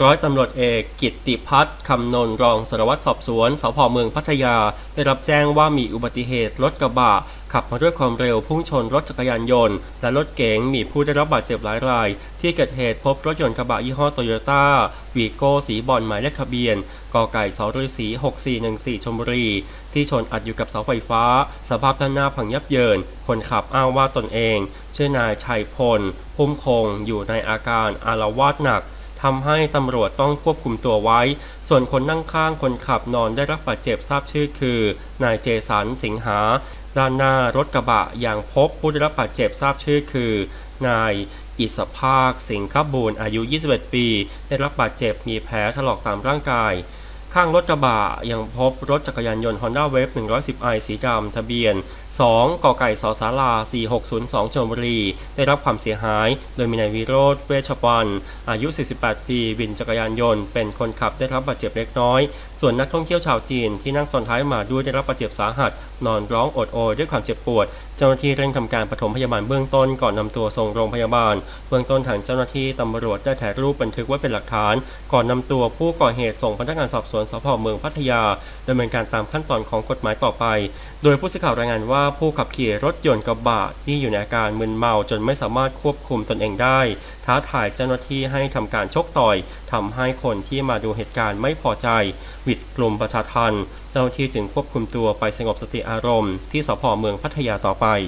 ร้อยตำรวจเอกกิตติพัฒน์คำนนรองสารวัตรสอบสวนสพเมืองพัทยา ได้รับแจ้งว่ามีอุบัติเหตุรถกระบะขับมาด้วยความเร็วพุ่งชนรถจักรยานยนต์ และรถเก๋งมีผู้ได้รับบาดเจ็บหลายราย ที่เกิดเหตุพบรถยนต์กระบะยี่ห้อโตโยต้าวีโก้สีบอลหมายเลขทะเบียนกไก่สฤษี6414ชลบุรี ที่ชนอัดอยู่กับเสาไฟฟ้า สภาพด้านหน้าพังยับเยิน คนขับอ้างว่าตนเอง ชื่อนายชัยพล พุ่มคงอยู่ในอาการอารวาสหนัก ทำให้ตำรวจต้องควบคุมตัวไว้ ส่วนคนนั่งข้างคนขับนอนได้รับบาดเจ็บทราบชื่อคือนายเจสันสิงหา ด้านหน้ารถกระบะยังพบผู้ได้รับบาดเจ็บทราบชื่อคือนายอิสภาคสิงคบูรณ์อายุ 21 ปี ได้รับบาดเจ็บมีแผลถลอกตามร่างกาย ข้างรถกระบะยังพบรถจักรยานยนต์ Honda Wave 110i สีดำทะเบียน 2กไก่สสารา 4602ชลบุรี ได้รับความเสียหาย โดยมีนายวิโรธเวชปันอายุ 48 ปีวินจักรยานยนต์ เป็นคนขับได้รับบาดเจ็บเล็กน้อย ส่วนนักท่องเที่ยวชาวจีนที่นั่งซ้อนท้ายมาด้วยได้รับบาดเจ็บสาหัส นอนร้องโอดโอยด้วยความเจ็บปวดเจ้าหน้าที่เร่งทำการปฐมพยาบาลเบื้องต้นก่อนนำตัวส่งโรงพยาบาล เบื้องต้นทางเจ้าหน้าที่ตำรวจได้ถ่ายรูปบันทึกไว้เป็นหลักฐาน ก่อนนำตัวผู้ก่อเหตุส่งพนักงานสอบสวนสพเมืองพัทยาดำเนินการตามขั้นตอนของกฎหมายต่อไป โดยผู้สื่อข่าวรายงานว่าผู้ขับขี่รถยนต์กระบะที่อยู่ในอาการมึนเมาจนไม่สามารถควบคุมตนเองได้ ท้าทายเจ้าหน้าที่ให้ทำการชกต่อยทำให้คนที่มาดูเหตุการณ์ไม่พอใจวิดกลุ่มประชาทันเจ้าหน้าที่จึงควบคุมตัวไปสงบสติอารมณ์ที่สพเมืองพัทยาต่อไป拜。